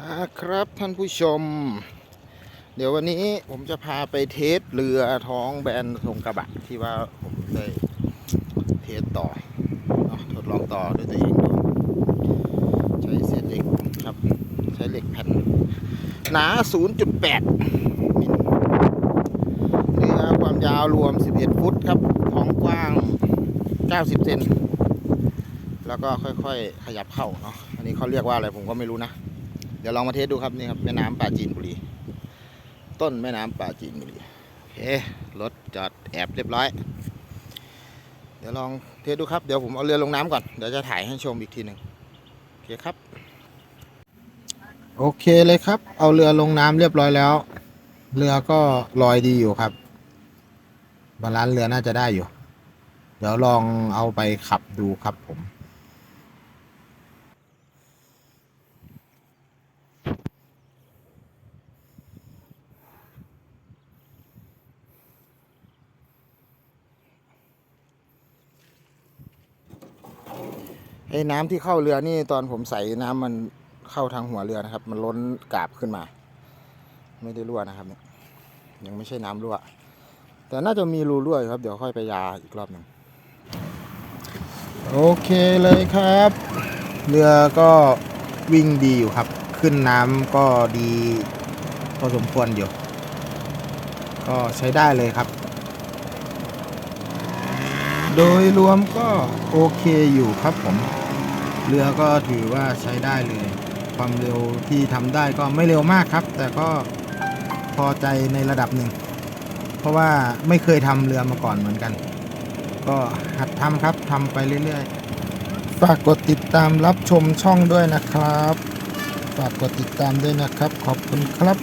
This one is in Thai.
มาครับท่านผู้ชม เดี๋ยววันนี้ผมจะพาไปเทสเรือท้องแบนทรงกระบะที่ว่าผมได้เทสต่อเนาะทดลองต่อด้วยตัวเองดูใช้เศษเหล็กครับ ใช้เหล็กแผ่นหนา 0.8 มิลเรือความยาวรวม 11 ฟุตครับของกว้าง 90 เซนแล้วก็ค่อยๆ ขยับเข้าเนาะ อันนี้เขาเรียกว่าอะไรผมก็ไม่รู้นะ เดี๋ยวลองมาเทสดูครับนี่ครับแม่น้ำปลาจีนบุรี ต้นแม่น้ำปลาจีนบุรีโอเครถจอดแอบเรียบร้อย เดี๋ยวลองเทสดูครับเดี๋ยวผมเอาเรือลงน้ำก่อนเดี๋ยวจะถ่ายให้ชมอีกทีหนึ่งโอเคครับ โอเคเลยครับ เอาเรือลงน้ำเรียบร้อยแล้ว เรือก็ลอยดีอยู่ครับบาลานซ์เรือน่าจะได้อยู่ เดี๋ยวลองเอาไปขับดูครับผม ไอ้น้ำที่เข้าเรือนี่ตอนผมใส่น้ำมันเข้าทางหัวเรือนะครับ มันล้นกาบขึ้นมา ไม่ได้รั่วนะครับเนี่ยยังไม่ใช่น้ำรั่ว แต่น่าจะมีรูรั่วอยู่ครับเดี๋ยวค่อยไปยาอีกรอบหนึ่งโอเคเลยครับ เรือก็วิ่งดีอยู่ครับ ขึ้นน้ำก็ดีพอสมควรอยู่ก็ใช้ได้เลยครับ โดยรวมก็โอเคอยู่ครับผม เรือก็ถือว่าใช้ได้เลย ความเร็วที่ทำได้ก็ไม่เร็วมากครับ แต่ก็พอใจในระดับหนึ่ง เพราะว่าไม่เคยทำเรือมาก่อนเหมือนกัน ก็หัดทำครับทำไปเรื่อยๆ ฝากกดติดตามรับชมช่องด้วยนะครับ ฝากกดติดตามด้วยนะครับ ขอบคุณครับ